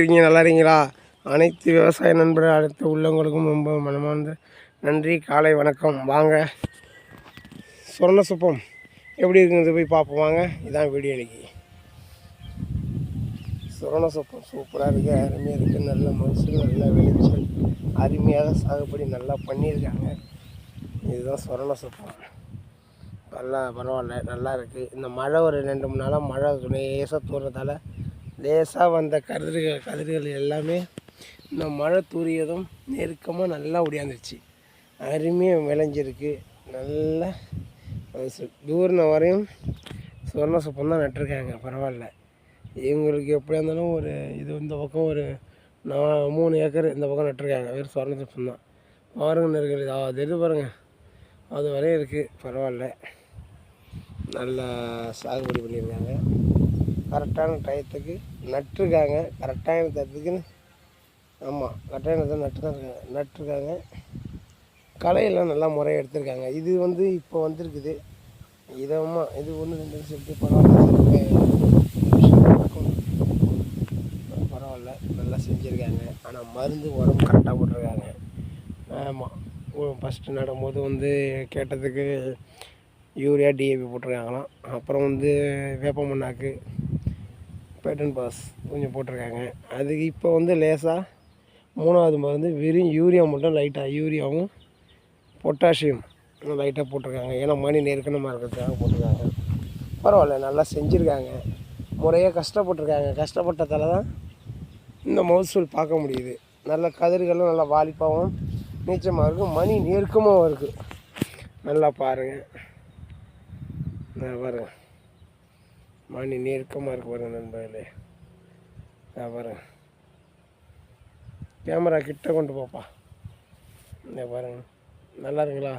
இருக்கீங்க நல்லா இருக்கீங்களா? அனைத்து விவசாய நண்பர்கள் அடுத்த உள்ளவங்களுக்கும் ரொம்ப மனமார்ந்த நன்றி காலை வணக்கம். வாங்க. சொர்ண சுப்பம். எப்படி இருக்குங்கிறது போய் பார்ப்போம். வாங்க. இதான் வீடியோ இன்னைக்கு. சுரண சுப்பம் சூப்பராக இருக்குது அருமையாக இருக்குது நல்ல மகசூல் நல்ல விளைச்சல். அருமையாக சாகுபடி நல்லா பண்ணியிருக்காங்க. இதுதான் சுரண சுப்பம். நல்லா பரவாயில்ல. நல்லா இருக்குது இந்த மழை ஒரு ரெண்டு மூணு நாளாக மழை லேசாக தூர்றதால லேசாக வந்த கதிர்கள் கதிர்கள் எல்லாமே இந்த மழை தூரியதும் நெருக்கமாக நல்லா ஒடியாந்துருச்சு. அருமையாக விளைஞ்சிருக்கு. நல்லா தூர்ன வரையும் சொர்ண சுப்பம் தான் நட்டிருக்காங்க. பரவாயில்ல. இவங்களுக்கு எப்படியா இருந்தாலும் ஒரு இது இந்த பக்கம் ஒரு நான் மூணு ஏக்கர் இந்த பக்கம் நட்டிருக்காங்க. வெறும் சொர்ண சுப்பம் தான். பாருங்க நெருக்கல் இது அது எது பாருங்கள் அது வரையும் இருக்குது பரவாயில்ல. நல்லா சாகுபடி பண்ணியிருக்காங்க. கரெக்டான டயத்துக்கு நட்டுருக்காங்க. கரெக்டான தரத்துக்குன்னு ஆமாம் கரெக்டான இடத்துல நட்டு தான் இருக்காங்க. நட்டுருக்காங்க. களையெல்லாம் நல்லா முறையாக எடுத்திருக்காங்க. இது வந்து இப்போ வந்திருக்குது. இதமா இது ஒன்று ரெண்டு சொல்லிட்டு பரவாயில்ல. பரவாயில்ல. நல்லா செஞ்சுருக்காங்க. ஆனால் மருந்து உரம் கரெக்டாக போட்டிருக்காங்க. ஆமாம் ஃபஸ்ட்டு நடும்போது வந்து கேட்டதுக்கு யூரியா டிஏபி போட்டிருக்காங்களாம். அப்புறம் வந்து வேப்ப மண்ணாக்கு பேட்டன் பாஸ் கொஞ்சம் போட்டிருக்காங்க. அதுக்கு இப்போ வந்து லேசாக மூணாவது மருந்து வெறும் யூரியா மட்டும் லைட்டாக யூரியாவும் பொட்டாசியம் லைட்டாக போட்டிருக்காங்க. ஏன்னா மணி நெருக்கணமாக இருக்கிறதுக்காக போட்டிருக்காங்க. பரவாயில்ல நல்லா செஞ்சுருக்காங்க. முறையாக கஷ்டப்பட்டுருக்காங்க. கஷ்டப்பட்டதால தான் இந்த மகசூல் பார்க்க முடியுது. நல்ல கதிர்களும் நல்லா வாலிப்பாகவும் நீச்சமாக இருக்கும் மணி நெருக்கமாகவும் இருக்குது நல்லா பாருங்கள் பாருங்கள் மணி நெருக்கமாக இருக்கு பாருங்க நண்பர்களே. பாருங்க. கேமரா கிட்ட கொண்டு போப்பா. இந்த பாருங்க. நல்லா இருக்குங்களா?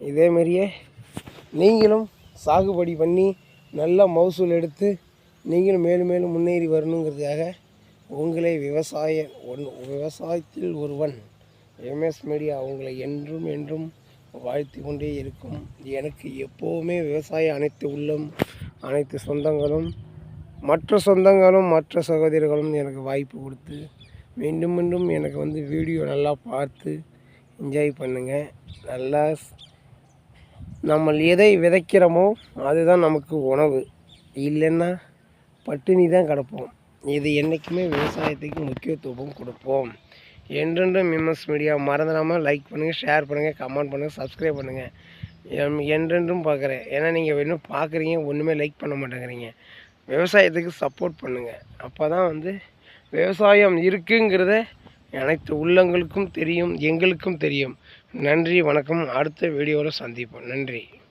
இதே மாதிரியே நீங்களும் சாகுபடி பண்ணி நல்ல மகசூல் எடுத்து நீங்களும் மேலும் மேலும் முன்னேறி வரணுங்கிறதுக்காக உங்களே விவசாய ஒன் விவசாயத்தில் ஒருவன். எம்எஸ் மீடியா அவங்களை என்றும் என்றும் வாழ்த்தி கொண்டே இருக்கும். எனக்கு எப்போவுமே விவசாய அனைத்து உள்ளம் அனைத்து சொந்தங்களும் மற்ற சொந்தங்களும் மற்ற சகோதரர்களும் எனக்கு வாய்ப்பு கொடுத்து மீண்டும் மீண்டும் எனக்கு வந்து வீடியோ நல்லா பார்த்து என்ஜாய் பண்ணுங்கள் நல்லா நம்ம எதை விதைக்கிறோமோ அதுதான் நமக்கு உணவு. இல்லைன்னா பட்டினி தான் கிடப்போம். இது என்றைக்குமே விவசாயத்துக்கு முக்கியத்துவம் கொடுப்போம். என்றென்றும் மிம்மஸ் மீடியா மறந்துடாமல் லைக் பண்ணுங்கள் ஷேர் பண்ணுங்கள் கமெண்ட் பண்ணுங்கள் சப்ஸ்கிரைப் பண்ணுங்கள் என்றென்றும் பார்க்குறேன். ஏன்னா நீங்கள் இன்னும் பார்க்குறீங்க ஒன்றுமே லைக் பண்ண மாட்டேங்கிறீங்க. விவசாயத்துக்கு சப்போர்ட் பண்ணுங்கள் அப்போ தான் வந்து விவசாயம் இருக்குங்கிறத அனைத்து உள்ளங்களுக்கும் தெரியும் எங்களுக்கும் தெரியும். நன்றி வணக்கம். அடுத்த வீடியோவில் சந்திப்போம். நன்றி.